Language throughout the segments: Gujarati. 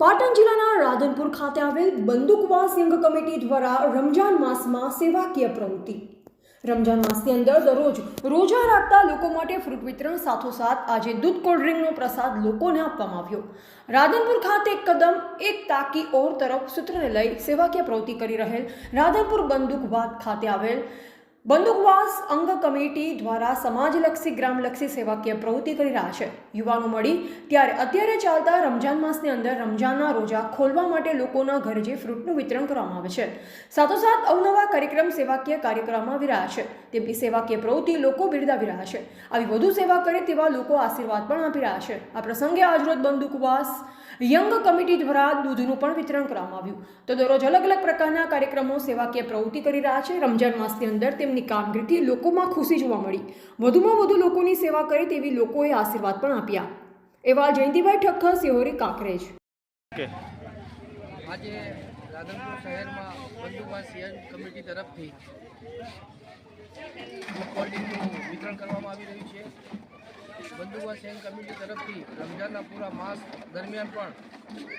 પાટણ જિલ્લાના રાધનપુર ખાતે આવેલ બંદુકવા સંઘ કમિટી દ્વારા રમજાન માસમાં સેવાકીય પ્રવૃત્તિ. રમજાન માસની અંદર દરરોજ રોજા રાખતા લોકો માટે ફ્રૂટ વિતરણ સાથોસાથ આજે દૂધ કોલ્ડ ડ્રિંકનો પ્રસાદ લોકોને આપવામાં આવ્યો. રાધનપુર ખાતે એક કદમ, એક તાકી ઓર તરફ સૂત્રને લઈ સેવાકીય પ્રવૃત્તિ કરી રહેલ રાધનપુર બંદૂકવાદ ખાતે આવેલ બંદૂકવાસ અંગ કમિટી દ્વારા સમાજલક્ષી, ગ્રામલક્ષી સેવાકીય પ્રવૃત્તિ કરી રહ્યા છે. યુવાનો મળી ત્યારે અત્યારે ચાલતા રમજાન માસની અંદર રમજાનના રોજા ખોલવા માટે લોકોના ઘરે જે ફ્રૂટનું વિતરણ કરવામાં આવે છે. સાથોસાથ અવનવા કાર્યક્રમ, સેવાકીય કાર્યક્રમમાં આવી રહ્યા છે. તેમની સેવાકીય પ્રવૃત્તિ લોકો બિરદાવી રહ્યા છે. આવી વધુ સેવા કરે તેવા લોકો આશીર્વાદ પણ આપી રહ્યા છે. આ પ્રસંગે આજરોજ બંદૂકવાસ યંગ કમિટી દ્વારા દૂધનું પણ વિતરણ કરવામાં આવ્યું. તો દરરોજ અલગ અલગ પ્રકારના કાર્યક્રમો, સેવાકીય પ્રવૃત્તિ કરી રહ્યા છે. રમજાન માસની અંદર તેમની કામગીરીથી લોકોમાં ખુશી જોવા મળી. વધુમાં વધુ લોકોની સેવા કરે તેવી લોકોએ આશીર્વાદ પણ આપ્યા. એવા જયંતિભાઈ ઠક્કર સિહોરી કાંકરેજ. આજે રાધનપુર શહેરમાં બંદૂકવાસ સિંહ કમિટી તરફથી કોલ્ડ્રિંકનું વિતરણ કરવામાં આવી રહ્યું છે. બંદૂકવાસ સિંહ કમિટી તરફથી રમઝાનના પૂરા માસ દરમિયાન પણ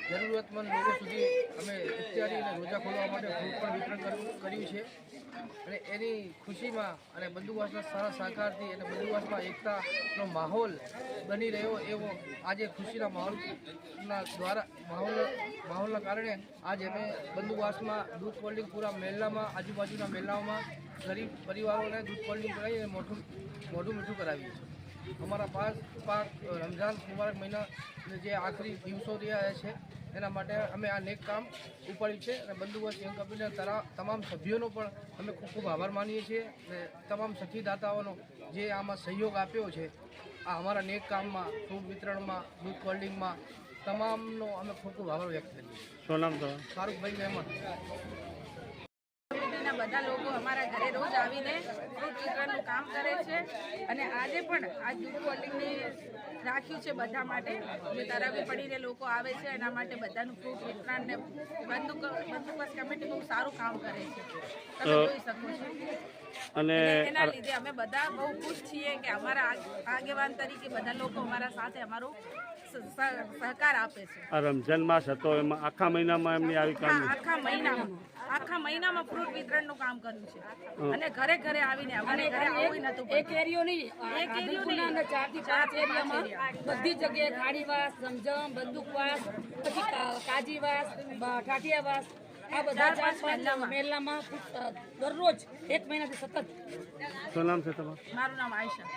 જરૂરતમંદ લોકો સુધી અમે ઇફ્તારી અને રોજા ખોલવા માટે ફ્રૂટ પણ વિતરણ કર્યું છે. અને એની ખુશીમાં અને બંદૂકવાસના સારા સહકારથી અને બંદુવાસમાં એકતાનો માહોલ બની રહ્યો એવો આજે ખુશીના માહોલના દ્વારા માહોલ, માહોલના કારણે આજે અમે બંદૂકવાસમાં દૂધ કોલ્ડિંગ પૂરા મહેલામાં આજુબાજુના મહેલાઓમાં ગરીબ પરિવારોને દૂધ કોલ્ડિંગ કરાવી મોટું મોઢું મીઠું કરાવીએ છીએ. અમારા પાંચ પાક રમઝાન મુબારક મહિના જે આખરી દિવસો રહ્યા છે એના માટે અમે આ નેક કામ ઉપાડ્યું છે અને બંદોબસ્ત યંગ કપિલના તરા- તમામ સભ્યોનો પણ અમે ખૂબ ખૂબ આભાર માનીએ છીએ અને તમામ સખીદાતાઓનો જે આમાં સહયોગ આપ્યો છે આ અમારા નેક કામમાં ફૂડ વિતરણમાં દૂધ કોલ્ડિંગમાં તમામનો અમે ખૂબ ખૂબ આભાર વ્યક્ત કરીએ શું નામ તમારું? ફારૂકભાઈ મહેમદ. કમિટીના બધા લોકો અમારા ઘરે રોજ આવીને ફ્રૂટ વિતરણનું કામ કરે છે. અને આજે પણ આ દૂધ કોલ્ડિંગની રાખ્યું છે બધા માટે. જે તરાવી પડીને લોકો આવે છે એના માટે બધાનું ફ્રૂટ વિતરણને બંદોબસ્ત કમિટી બહુ સારું કામ કરે છે. તમે જોઈ શકો છો. અને એના લીધે અમે બધા બહુ ખુશ છીએ કે અમારા આગેવાન તરીકે બધા લોકો અમારા સાથે અમારો સહકાર આપે છે. રમઝાન માસ હતો એમાં આખા મહિનામાં એમની આવી કામ આખા મહિનામાં. આખા મહિનામાં ફ્રૂટ વિતરણનું કામ કર્યું છે. અને ઘરે ઘરે આવીને અમારે ઘરે આવું નતું એક એરિયો નહીં એક એરિયો. અને ચારથી પાંચ એરિયામાં બધી જગ્યાએ ખાડીવાસ સમજમ બંદૂકવાસ પછી કાજીવાસ ઠાઠિયાવાસ આ બધા ચાર પાંચ દરરોજ એક મહિનાથી સતત. શું નામ છે તમારું? મારું નામ આયશા.